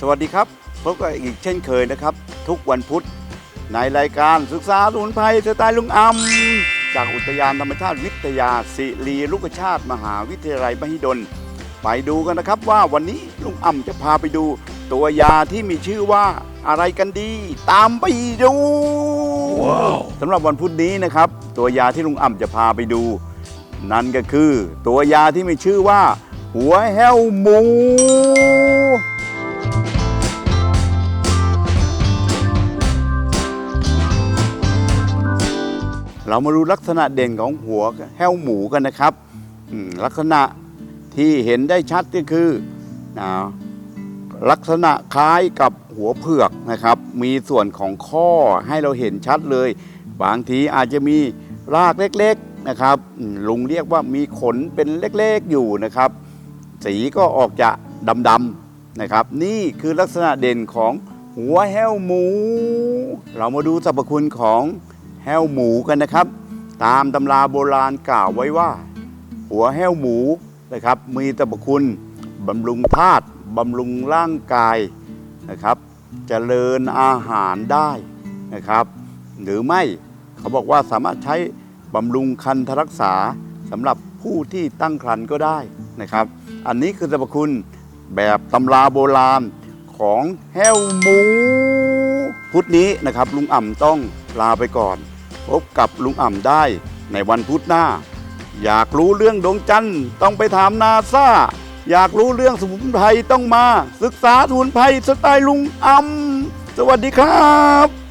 สวัสดีครับพบกันอีกเช่นเคยนะครับ ทุกวันพุธในรายการศึกษาสมุนไพรสไตล์ลุงอำจากอุทยานธรรมชาติวิทยาศิรีลูกชาติ มหาวิทยาลัยมหิดล ไปดูกันนะครับว่าวันนี้ลุงอ่ำจะพาไปดู ตัวยาที่มีชื่อว่าอะไรกันดี ตามไปดูสำหรับวันพุธนี้นะครับ ตัวยาที่ลุงอ่ำจะพาไปดู นั่นก็คือ ตัวยาที่มีชื่อว่า หัวแห้วหมู เรามาดูลักษณะเด่นของหัวแห้วหมูกันนะครับลักษณะที่เห็นได้ชัดก็คือลักษณะคล้ายกับหัวเผือกนะครับ มีส่วนของข้อให้เราเห็นชัดเลย บางทีอาจจะมีรากเล็กๆนะครับลุงเรียกว่ามีขนเป็นเล็กๆอยู่นะครับ สีก็ออกจะดำๆนะครับ นี่คือลักษณะเด่นของหัวแห้วหมู เรามาดูสรรพคุณของ แห้วหมูกันนะครับ ตามตำราโบราณกล่าวไว้ว่า หัวแห้วหมูนะครับมีสรรพคุณบำรุงธาตุบำรุงร่างกายนะครับเจริญอาหารได้นะครับ หรือไม่เขาบอกว่าสามารถใช้บำรุงคันธรักษาสำหรับผู้ที่ตั้งครรภ์ก็ได้นะครับ อันนี้คือสรรพคุณแบบตำราโบราณของแห้วหมู พุทธนี้นะครับลุงอ่ำต้องลาไปก่อน พบกับลุงอ่ำได้ในวันพุธหน้า อยากรู้เรื่องดวงจันทร์ต้องไปถามนาซาอยากรู้เรื่องสมุนไพรต้องมา ศึกษาสมุนไพรสไตล์ลุงอ่ำสวัสดีครับ